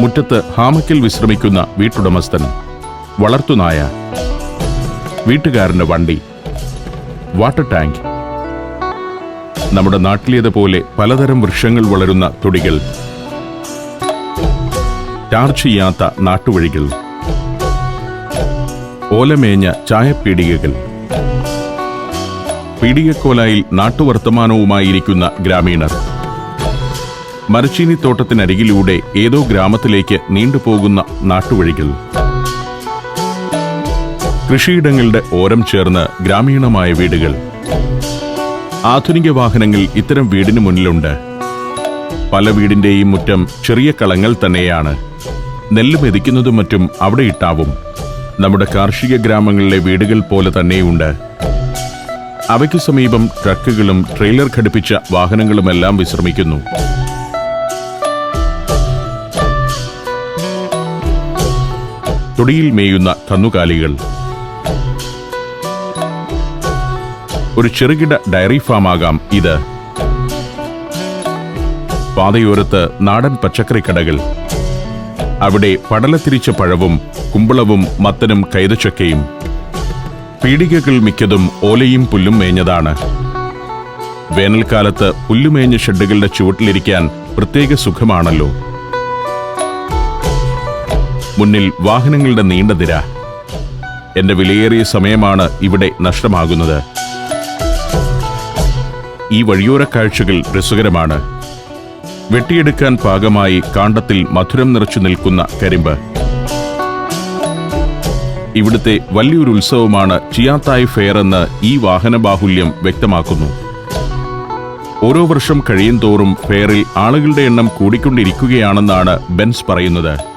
മുറ്റത്ത് ഹാമക്കിൽ വിശ്രമിക്കുന്ന വീട്ടുടമസ്ഥൻ വളർത്തുനായ വീട്ടുകാരന്റെ വണ്ടി വാട്ടർ ടാങ്ക്. നമ്മുടെ നാട്ടിലേതുപോലെ പലതരം വൃക്ഷങ്ങൾ വളരുന്ന തൊടികൾ ടാർ ചെയ്യാത്ത നാട്ടുവഴികൾ ഓലമേഞ്ഞ ചായപ്പീടികകൾ പീടികക്കോലായിൽ നാട്ടുവർത്തമാനവുമായിരിക്കുന്ന ഗ്രാമീണർ. മരച്ചീനിത്തോട്ടത്തിനരികിലൂടെ ഏതോ ഗ്രാമത്തിലേക്ക് നീണ്ടുപോകുന്ന നാട്ടുവഴികൾ. കൃഷിയിടങ്ങളുടെ ഓരം ചേർന്ന് ഗ്രാമീണമായ വീടുകൾ. ആധുനിക വാഹനങ്ങൾ ഇത്തരം വീടിന് മുന്നിലുണ്ട്. പല വീടിന്റെയും മുറ്റം ചെറിയ കളങ്ങൾ തന്നെയാണ്. നെല്ല് മെതിക്കുന്നതും മറ്റും അവിടെ ഇട്ടാവും. നമ്മുടെ കാർഷിക ഗ്രാമങ്ങളിലെ വീടുകൾ പോലെ തന്നെയുണ്ട്. അവയ്ക്ക് സമീപം ട്രക്കുകളും ട്രെയിലർ ഘടിപ്പിച്ച വാഹനങ്ങളുമെല്ലാം വിശ്രമിക്കുന്നു. തൊടിയിൽ മേയുന്ന കന്നുകാലികൾ. ഒരു ചെറുകിട ഡയറി ഫാമാകാം ഇത്. പാതയോരത്ത് നാടൻ പച്ചക്കറി കടകൾ അവിടെ പടലത്തിരിച്ച പഴവും കുമ്പളവും മത്തനും കൈതച്ചക്കയും. പീടികകൾ മിക്കതും ഓലയും പുല്ലും മേഞ്ഞതാണ്. വേനൽക്കാലത്ത് പുല്ലുമേഞ്ഞ ഷെഡുകളുടെ ചുവട്ടിലിരിക്കാൻ പ്രത്യേക സുഖമാണല്ലോ. മുന്നിൽ വാഹനങ്ങളുടെ നീണ്ട നിര. എന്റെ വിലയേറിയ സമയമാണ് ഇവിടെ നഷ്ടമാകുന്നത്. ഈ വഴിയോര കാഴ്ചകൾ രസകരമാണ്. വെട്ടിയെടുക്കാൻ പാകമായി കാണ്ടത്തിൽ മധുരം നിറച്ചു നിൽക്കുന്ന കരിമ്പ്. ഇവിടുത്തെ വലിയൊരു ഉത്സവമാണ് ചിയാത്തായ് ഫെയർ എന്ന് ഈ വാഹനബാഹുല്യം വ്യക്തമാക്കുന്നു. ഓരോ വർഷം കഴിയും തോറും ഫെയറിൽ ആളുകളുടെ എണ്ണം കൂടിക്കൊണ്ടിരിക്കുകയാണെന്നാണ് ബെൻസ് പറയുന്നത്.